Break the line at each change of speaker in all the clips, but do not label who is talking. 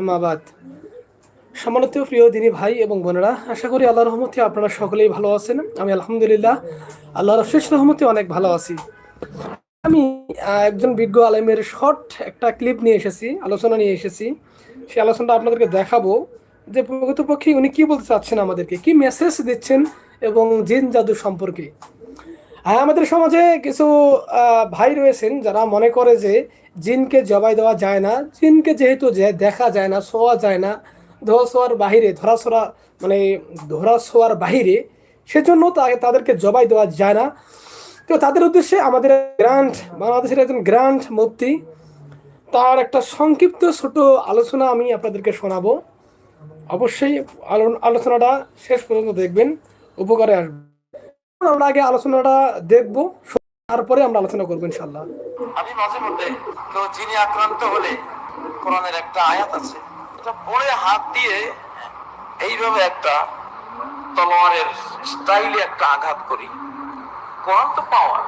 আমাবাদ সম্মানিত প্রিয় দিনী ভাই এবং বোনেরা, আশা করি আল্লাহ রহমতে আপনারা সকলেই ভালো আছেন। আমি আলহামদুলিল্লাহ আল্লাহর শেষ রহমতে অনেক ভালো আছি। আমি একজন বিজ্ঞ আলেমের শর্ট একটা ক্লিপ নিয়ে এসেছি, আলোচনা নিয়ে এসেছি। সেই আলোচনাটা আপনাদেরকে দেখাবো যে প্রকৃতপক্ষে উনি কি বলতে চাচ্ছেন আমাদেরকে, কি মেসেজ দিচ্ছেন এবং জিন জাদু সম্পর্কে। হ্যাঁ আমাদের সমাজে কিছু ভাই রয়েছেন যারা মনে করে যে জিনকে জবাই দেওয়া যায় না, জিনকে যেহেতু যে দেখা যায় না ছোঁয়া যায় না ধোয়া ছোঁয়ার বাহিরে ধরা ছোঁয়া মানে ধরা ছোঁয়ার বাহিরে, সেজন্য তা- তাদেরকে জবাই দেওয়া যায় না। তো তাদের উদ্দেশ্যে আমাদের গ্রান্ট, বাংলাদেশের একজন গ্রান্ট মুক্তি তার একটা সংক্ষিপ্ত ছোট আলোচনা আমি আপনাদেরকে শোনাবো। অবশ্যই আলোচনাটা শেষ পর্যন্ত দেখবেন, উপকারে আসবে। আমরা আগে আলোচনাটা দেখব, তারপরে আমরা আলোচনা করব ইনশাল্লাহ
আমি মাঝে মধ্যে যিনি আক্রান্ত হলে কোরআনের একটা আয়াত আছে, এটা হাত দিয়ে এইভাবে একটা তলোয়ারের স্টাইলে একটা আঘাত করি। কোরআন তো পাওয়ার।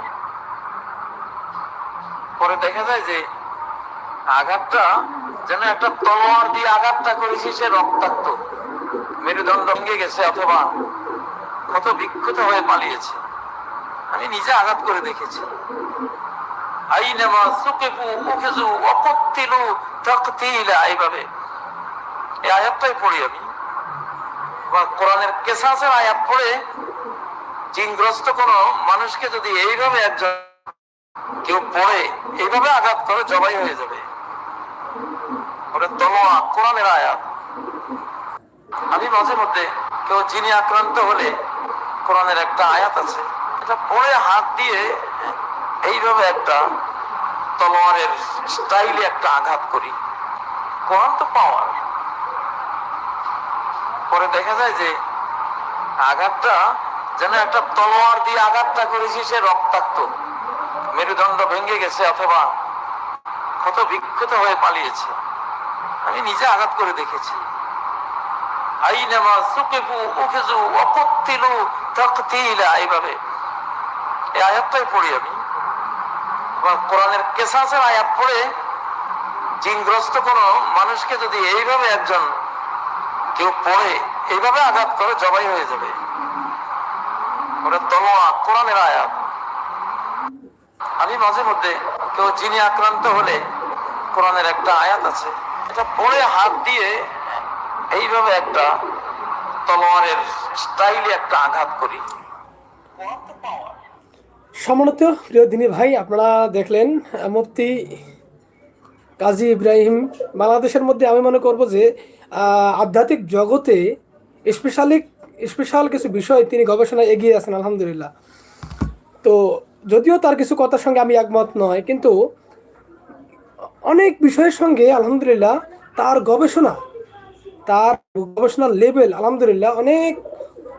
পরে দেখা যায় যে আঘাতটা যেন একটা তলোয়ার দিয়ে আঘাতটা করেছি সে রক্তাক্ত। মেরুদণ্ড ভেঙে গেছে অথবা ক্ষত বিক্ষত হয়ে পালিয়েছে। আমি নিজে আঘাত করে দেখেছি। আইনামা সুকিফু উখিজু ওয়াকুতিলু তাকতিলা, এইভাবে। এই আয়াতটাই পড়ি আমি। বা কোরআনের কেসাসের আয়াত পড়ে জিনগ্রস্ত কোন মানুষকে যদি এইভাবে একজন কেউ পড়ে, এইভাবে আঘাত করে জবাই হয়ে যাবে। ওটা তলোয়া, কোরআনের আয়াত। আমি মাঝে মধ্যে কেউ যিনি আক্রান্ত হলে কোরআনের একটা আয়াত আছে। এটা পরে হাত দিয়ে এইভাবে একটা তলোয়ারের স্টাইলে একটা আঘাত করি। কোরআন তো পাওয়ার। পরে দেখা যায় যে আঘাতটা যেন একটা তলোয়ার দিয়ে আঘাতটা করেছি, সে রক্তাক্ত। মেরুদণ্ড ভেঙে গেছে অথবা ক্ষত বিক্ষত হয়ে পালিয়েছে। আমি নিজে আঘাত করে দেখেছি। আইনামা সুকিফু উখিজু ওয়াকুতিলু এইভাবে। এই আয়াতটাই পড়ি আমি। কোরআনের কেসাসের আয়াত পড়ে জিনগ্রস্ত কোন মানুষকে যদি এইভাবে একজন কেউ পড়ে, এইভাবে আঘাত করে জবাই হয়ে যাবে। ওটা তলোয়া, কোরআনের আয়াত। আমি মাঝে মধ্যে কেউ যিনি আক্রান্ত হলে কোরআনের একটা আয়াত আছে। এটা পড়ে হাত দিয়ে এইভাবে একটা তলোয়ারের স্টাইলে একটা আঘাত করি।
প্রিয় ভাই, আপনারা দেখলেন, মুফতি কাজী ইব্রাহিম, বাংলাদেশের মধ্যে আমি মনে করব যে আধ্যাত্মিক জগতে স্পেশালি স্পেশাল কিছু বিষয় তিনি গবেষণায় এগিয়ে আছেন, আলহামদুলিল্লাহ। তো যদিও তার কিছু কথার সঙ্গে আমি একমত নয়, কিন্তু অনেক বিষয়ের সঙ্গে, আলহামদুলিল্লাহ, তার গবেষণা তার গবেষণার লেভেল আলহামদুলিল্লাহ, অনেক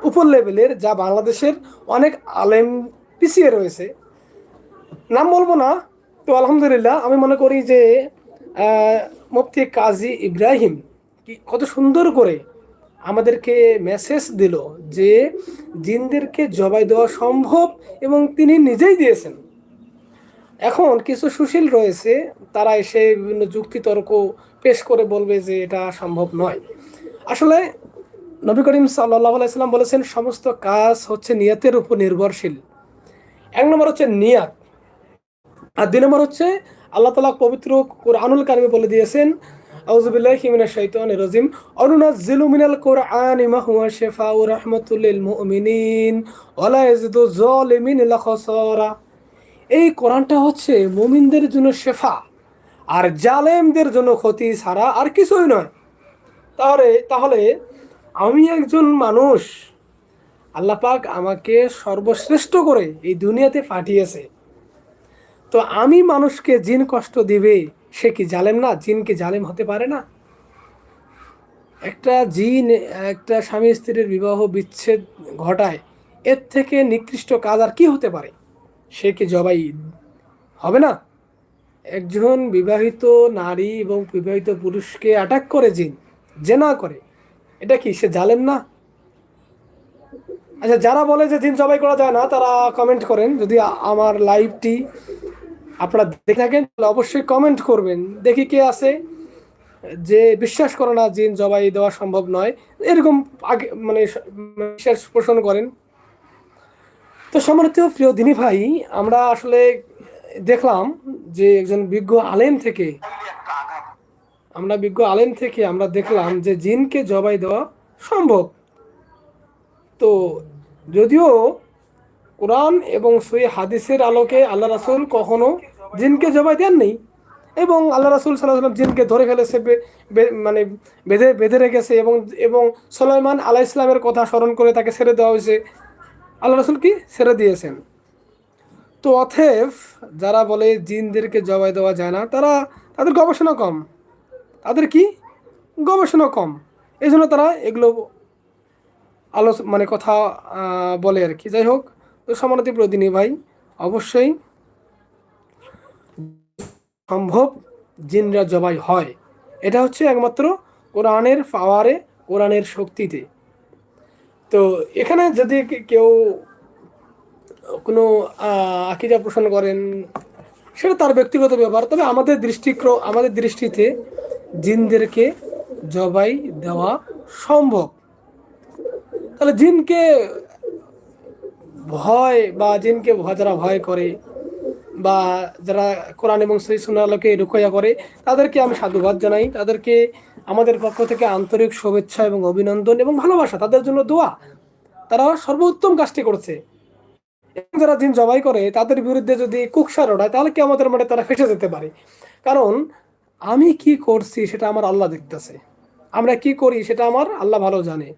উপর লেভেলের যা বাংলাদেশের অনেক আলেম পিছিয়ে রয়েছে। নাম বলব না, তো আলহামদুলিল্লাহ, আমি মনে করি যে মুফতি কাজী ইব্রাহিম কি কত সুন্দর করে আমাদেরকে মেসেজ দিল যে, জিনদেরকে জবাই দেওয়া সম্ভব এবং তিনি নিজেই দিয়েছেন। এখন কিছু সুশীল রয়েছে, তারা এসে বিভিন্ন যুক্তি তর্ক পেশ করে বলবে যে, এটা সম্ভব নয়। আসলে নবী করিম সাল্লাহ আলাইসাল্লাম বলেছেন, সমস্ত কাজ হচ্ছে নিয়তের উপর নির্ভরশীল। এক নম্বর হচ্ছে নিয়াত। আর দুই নম্বর হচ্ছে আল্লাহ তালা পবিত্র কোরআনুল কারিমে বলে দিয়েছেন আউজুবিল্লাহি মিনাশ শাইতানির রাজিম। মিনাল কোরআনি মা হুয়া শিফাউ রাহমাতুল লিল মুমিনিন। ওয়ালা ইয়াজিদু যালিমিন ইল্লা এই কোরআনটা হচ্ছে মুমিনদের জন্য শেফা, আর জালেমদের জন্য ক্ষতি ছাড়া আর কিছুই নয়। তাহলে তাহলে আমি একজন মানুষ। আল্লাহ পাক আমাকে সর্বশ্রেষ্ঠ করে এই দুনিয়াতে পাঠিয়েছে। তো আমি মানুষকে জিন কষ্ট দিবে, সে কি জালেম না? জিন কি জালেম হতে পারে না? একটা জিন, একটা স্বামী স্ত্রীর বিবাহ বিচ্ছেদ ঘটায়, এর থেকে নিকৃষ্ট কাজ আর কি হতে পারে? সে কি জবাই হবে না? একজন বিবাহিত নারী এবং বিবাহিত পুরুষকে অ্যাটাক করে জিন। জেনা করে, এটা কি সে জালেম না? আচ্ছা যারা বলে যে জিন জবাই করা যায় না, তারা কমেন্ট করেন। যদি আমার লাইভটি আপনারা দেখে থাকেন, তাহলে অবশ্যই কমেন্ট করবেন। দেখি কে আছে যে বিশ্বাস করে না জিন জবাই দেওয়া সম্ভব নয়। এরকম আগে মানে বিশ্বাস পোষণ করেন। তো সম্মানিত প্রিয় দিনী ভাই, আমরা আসলে দেখলাম যে একজন বিজ্ঞ আলেম থেকে আমরা বিজ্ঞ আলেম থেকে আমরা দেখলাম যে জিনকে জবাই দেওয়া সম্ভব। তো যদিও কোরআন এবং সই হাদিসের আলোকে আল্লাহ রাসুল কখনো জিনকে জবাই দেননি এবং আল্লাহ রাসুল সাল্লাহ সাল্লাম জিনকে ধরে ফেলেছে মানে বেঁধে বেঁধে রেখেছে এবং এবং সোলাইমান আলাহ ইসলামের কথা স্মরণ করে তাকে ছেড়ে দেওয়া হয়েছে। আল্লাহ রাসুল কি? ছেড়ে দিয়েছেন। তো অথেব যারা বলে জিনদেরকে জবাই দেওয়া যায় না, তারা তাদের গবেষণা কম। তাদের কি? গবেষণা কম। এই জন্য তারা এগুলো আলোচ মানে কথা বলে আর কি। যাই হোক, তো সমানতি প্রদিনী ভাই। অবশ্যই সম্ভব জিনরা জবাই হয়। এটা হচ্ছে একমাত্র কোরআনের পাওয়ারে, কোরআনের শক্তিতে। তো এখানে যদি কেউ কোনো আকিদা পোষণ করেন, সেটা তার ব্যক্তিগত ব্যাপার। তবে আমাদের দৃষ্টিক্র, আমাদের দৃষ্টিতে জিনদেরকে জবাই দেওয়া সম্ভব। তাহলে জিনকে ভয় বা জিনকে যারা ভয় করে বা যারা কোরআন এবং সহি সুনালোকে রুকয়া করে, তাদেরকে আমি সাধুবাদ জানাই। তাদেরকে আমাদের পক্ষ থেকে আন্তরিক শুভেচ্ছা এবং অভিনন্দন এবং ভালোবাসা। তাদের জন্য দোয়া। তারা সর্বোত্তম কাজটি করছে। এবং যারা জিন জবাই করে, তাদের বিরুদ্ধে যদি কুকসার ওঠায় তাহলে কি আমাদের মাঠে তারা ফেসে যেতে পারে। কারণ আমি কি করছি সেটা আমার আল্লাহ দেখতেছে। আমরা কি করি সেটা আমার আল্লাহ ভালো জানে।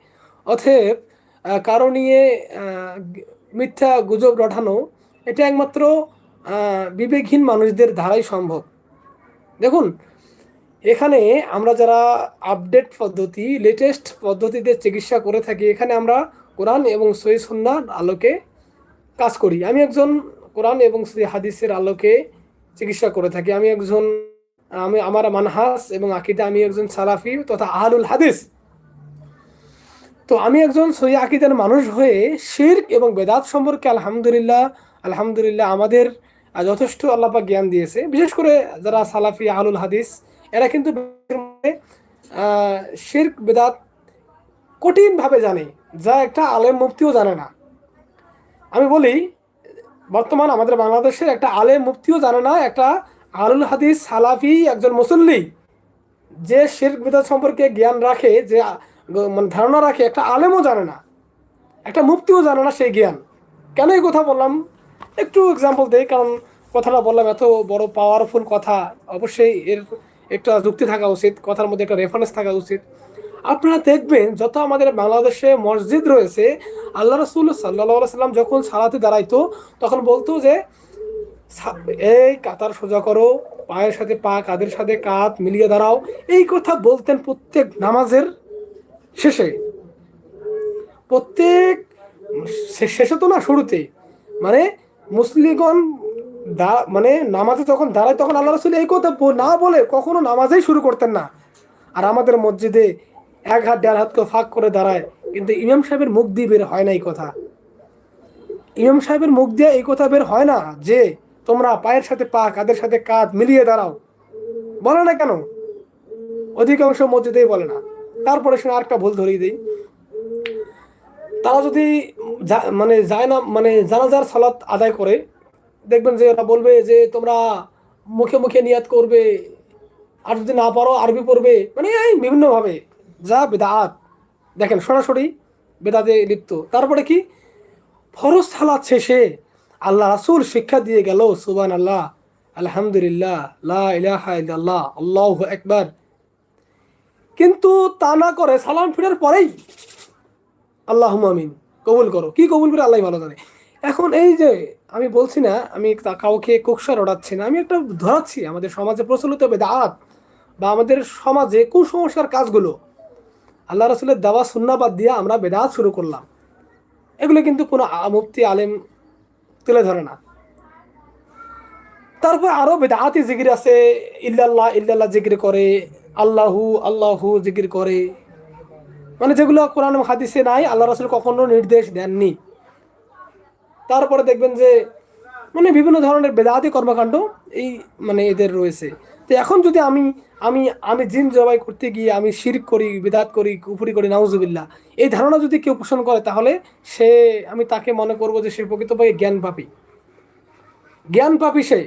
আহ, কারও নিয়ে মিথ্যা গুজব রটানো এটা একমাত্র বিবেকহীন মানুষদের ধারাই সম্ভব। দেখুন এখানে আমরা যারা আপডেট পদ্ধতি লেটেস্ট পদ্ধতিতে চিকিৎসা করে থাকি এখানে আমরা কোরআন এবং সহি সুন্নার আলোকে কাজ করি। আমি একজন কোরআন এবং সহি হাদিসের আলোকে চিকিৎসা করে থাকি। আমি একজন আমি আমার মানহাস এবং আকিদা আমি একজন সালাফি তথা আহলুল হাদিস। তো আমি একজন সহি আকিদার মানুষ হয়ে শির্ক এবং বেদাত সম্পর্কে আলহামদুলিল্লাহ আলহামদুলিল্লাহ আমাদের যথেষ্ট আল্লাপা জ্ঞান দিয়েছে। বিশেষ করে যারা সালাফি, আহলুল হাদিস, এরা কিন্তু শির্ক, বেদাত কঠিনভাবে জানে, যা একটা আলেম মুফতিও জানে না। আমি বলি, বর্তমান আমাদের বাংলাদেশের একটা আলেম মুফতিও জানে না, একটা আলুল হাদিস সালাফি একজন মুসল্লি, যে শির্ক বিদাত সম্পর্কে জ্ঞান রাখে, যে মানে ধারণা রাখে, একটা আলেমও জানে না, একটা মুক্তিও জানে না সেই জ্ঞান। কেন এই কথা বললাম? একটু এক্সাম্পল দেই, কারণ কথাটা বললাম এত বড় পাওয়ারফুল কথা, অবশ্যই এর একটা যুক্তি থাকা উচিত, কথার মধ্যে একটা রেফারেন্স থাকা উচিত। আপনারা দেখবেন, যত আমাদের বাংলাদেশে মসজিদ রয়েছে, আল্লাহ রসুল সাল্লাহ সাল্লাম যখন সালাতে দাঁড়াইতো, তখন বলতো যে এই কাতার সোজা করো, পায়ের সাথে পা কাদের সাথে কাঁধ মিলিয়ে দাঁড়াও। এই কথা বলতেন প্রত্যেক নামাজের শেষে। প্রত্যেক শেষে তো না, শুরুতে। মানে মুসলিগণ দা- মানে নামাজে যখন দাঁড়ায়, তখন আল্লাহ রসুল এই কথা না বলে কখনো নামাজেই শুরু করতেন না। আর আমাদের মসজিদে এক হাত, দেড় হাতকে ফাঁক করে দাঁড়ায়, কিন্তু ইমাম সাহেবের মুখ দিয়ে বের হয় না এই কথা। ইমাম সাহেবের মুখ দিয়ে এই কথা বের হয় না যে তোমরা পায়ের সাথে পা কাদের সাথে কাঁধ মিলিয়ে দাঁড়াও। বলে না কেন? অধিকাংশ মসজিদেই বলে না। তারপরে শুনে, আরেকটা ভুল ধরিয়ে দিই। তারা যদি মানে যায় না মানে জানাজার সালাত আদায় করে, দেখবেন যে ওরা বলবে যে তোমরা মুখে মুখে নিয়াত করবে, আর যদি না পারো, আরবি পড়বে মানে এই বিভিন্নভাবে, যা বেদাত। দেখেন, সরাসরি বেদাতে লিপ্ত। তারপরে কি? ফরজ সালাত শেষে আল্লাহ রাসূল শিক্ষা দিয়ে গেল সুবান আল্লাহ আলহামদুলিল্লাহ, লা আল্লাহু একবার কিন্তু তা না করে সালাম ফিরার পরেই আল্লাহ আমিন, কবুল করো। কি কবুল করে? আল্লাহ ভালো জানে। এখন এই যে আমি বলছি না, আমি কাউকে কোকসার ওড়াচ্ছি না, আমি একটা ধরাচ্ছি, আমাদের সমাজে প্রচলিত বেদাত বা আমাদের সমাজে কুসংস্কার কাজগুলো। আল্লাহ রসুলের দাওয়া সুন্নাবাদ দিয়ে আমরা বেদাত শুরু করলাম। এগুলো কিন্তু কোনো মুফতি, আলেম তুলে ধরে না। তারপর আরও বেদাতি জিকির আছে, ইল্লাল্লাহ ইল্লাল্লাহ জিকির করে, আল্লাহু আল্লাহু জিকির করে। মানে যেগুলো কোরআন হাদিসে নাই, আল্লাহ রাসুল কখনো নির্দেশ দেননি। তারপরে দেখবেন যে মানে বিভিন্ন ধরনের বেদাতি কর্মকাণ্ড এই মানে এদের রয়েছে। তো এখন যদি আমি আমি আমি জিন জবাই করতে গিয়ে আমি শিরক করি, বিদাত করি, কুফুরি করি, নাউজুবিল্লাহ, এই ধারণা যদি কেউ পোষণ করে, তাহলে সে, আমি তাকে মনে করব যে সে প্রকৃতভাবে জ্ঞান পাপী। জ্ঞান পাপী সে।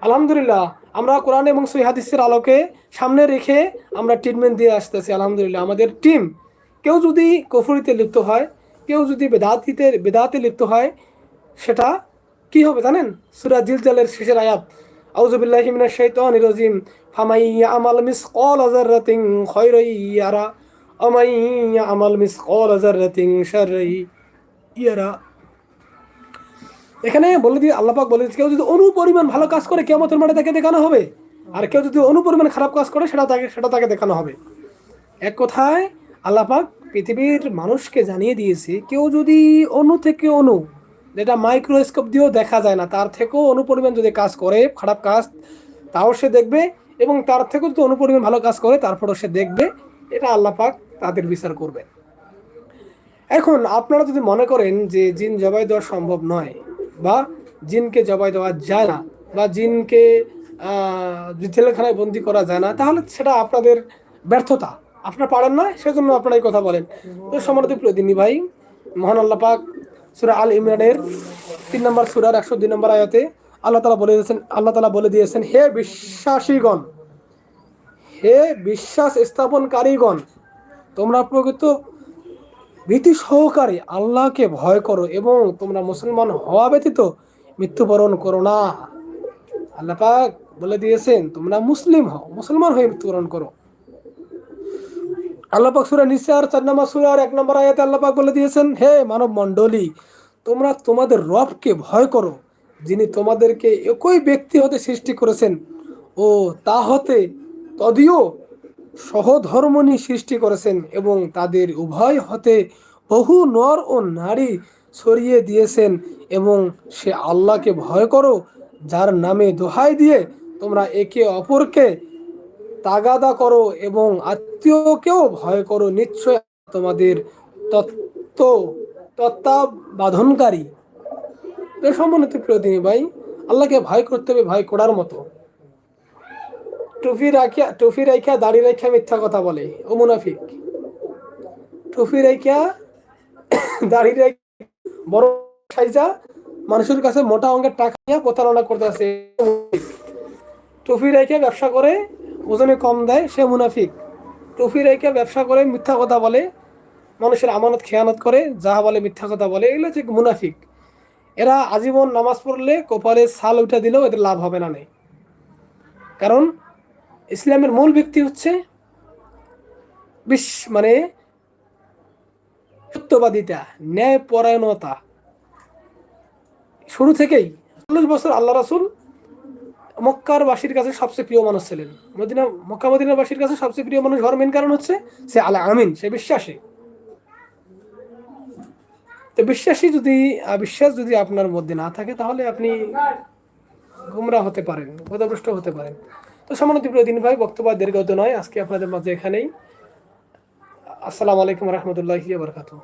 আলহামদুলিল্লাহ, আমরা কোরআন এবং হাদিসের আলোকে সামনে রেখে আমরা ট্রিটমেন্ট দিয়ে আসতেছি, আলহামদুলিল্লাহ। আমাদের টিম কেউ যদি কফুরিতে লিপ্ত হয়, কেউ যদি বেদাতিতে, বেদাতে লিপ্ত হয়, সেটা কি হবে জানেন? সুরা জিলজালের শেষের আয়াত। আমাল আমাই আমাল শাররাই ইয়ারা। এখানে বলে দিয়ে আল্লাপাক বলে কেউ যদি অনুপরিমাণ ভালো কাজ করে কেমতের মাঠে তাকে দেখানো হবে, আর কেউ যদি অনুপরিমাণ খারাপ কাজ করে, সেটা তাকে সেটা তাকে দেখানো হবে। এক কথায় আল্লাপাক পৃথিবীর মানুষকে জানিয়ে দিয়েছে, কেউ যদি অনু থেকে অণু যেটা মাইক্রোস্কোপ দিয়েও দেখা যায় না। তার থেকেও অনুপরিমাণ যদি কাজ করে, খারাপ কাজ, তাও সে দেখবে এবং তার থেকেও যদি অনুপরিমাণ ভালো কাজ করে, তারপরও সে দেখবে। এটা আল্লাপাক তাদের বিচার করবে এখন আপনারা যদি মনে করেন যে জিন জবাই দেওয়া সম্ভব নয় বা জিনকে জবাই দেওয়া যায় না বা জিনকে জেলখানায় বন্দি করা যায় না, তাহলে সেটা আপনাদের ব্যর্থতা। আপনারা পারেন না, সেজন্য আপনারা এই কথা বলেন। তো সমর্থ প্রদিনী ভাই, মহান আল্লাহ পাক সুরা আল ইমরানের তিন নম্বর সুরার একশো দুই নম্বর আয়াতে আল্লাহ তালা বলে দিয়েছেন, আল্লাহ তালা বলে দিয়েছেন, হে বিশ্বাসীগণ, হে বিশ্বাস স্থাপনকারীগণ, তোমরা প্রকৃত ভীতি সহকারে আল্লাহকে ভয় করো এবং তোমরা মুসলমান হওয়া ব্যতীত মৃত্যুবরণ করো না। আল্লাপাক বলে দিয়েছেন, তোমরা মুসলিম হও, মুসলমান হয়ে মৃত্যুবরণ করো। আল্লাহ পাক সুরা নিসার চার নম্বর সুরার এক নম্বর আয়াতে আল্লাহ পাক বলে দিয়েছেন, হে মানব মণ্ডলী তোমরা তোমাদের রবকে ভয় করো, যিনি তোমাদেরকে একই ব্যক্তি হতে সৃষ্টি করেছেন। ও তা হতে তদিও সহধর্মণী সৃষ্টি করেছেন এবং তাদের উভয় হতে বহু নর ও নারী ছড়িয়ে দিয়েছেন এবং সে আল্লাহকে ভয় করো, যার নামে দোহাই দিয়ে তোমরা একে অপরকে তাগাদা করো এবং আত্মীয়কেও ভয় করো। নিশ্চয় তোমাদের তত্ত্ব, তত্ত্বাবাধনকারী। সম্মানিত প্রিয় দিনী ভাই, আল্লাহকে ভয় করতে হবে, ভয় করার মতো। টুপি রাখিয়া টুপি রাখিয়া, দাড়ি রাখিয়া মিথ্যা কথা বলে। ও মুনাফিক টুপি রাখিয়া, দাড়ি রাখিয়া, বড় সাইজা, মানুষের কাছে মোটা অঙ্কের টাকা নিয়ে প্রতারণা করতে আছে টুপি রেখে ব্যবসা করে ওজনে কম দেয়, সে মুনাফিক। টুপি রেখে ব্যবসা করে, মিথ্যা কথা বলে, মানুষের আমানত, খেয়ানত করে, যাহা বলে মিথ্যা কথা বলে, এগুলো হচ্ছে মুনাফিক। এরা আজীবন নামাজ পড়লে কপালে সাল উঠা দিলেও এদের লাভ হবে না নেই কারণ ইসলামের মূল ব্যক্তি হচ্ছে বিশ মানে সত্যবাদিতা ন্যায় পরায়ণতা শুরু থেকেই, চল্লিশ বছর আল্লাহ রাসুল মক্কার বাসীর কাছে সবচেয়ে প্রিয় মানুষ ছিলেন। মদিনা মক্কা মদিনার বাসীর কাছে সবচেয়ে প্রিয় মানুষ হওয়ার মেন কারণ হচ্ছে সে আলা আমিন, সে বিশ্বাসী। তো বিশ্বাসী যদি বিশ্বাস যদি আপনার মধ্যে না থাকে, তাহলে আপনি গুমরা হতে পারেন পদভ্রষ্ট হতে পারেন। তো সমানত প্রিয় দিন ভাই বক্তব্য দীর্ঘত নয়। আজকে আপনাদের মাঝে এখানেই। আসসালামু আলাইকুম রহমতুল্লাহি বারকাতু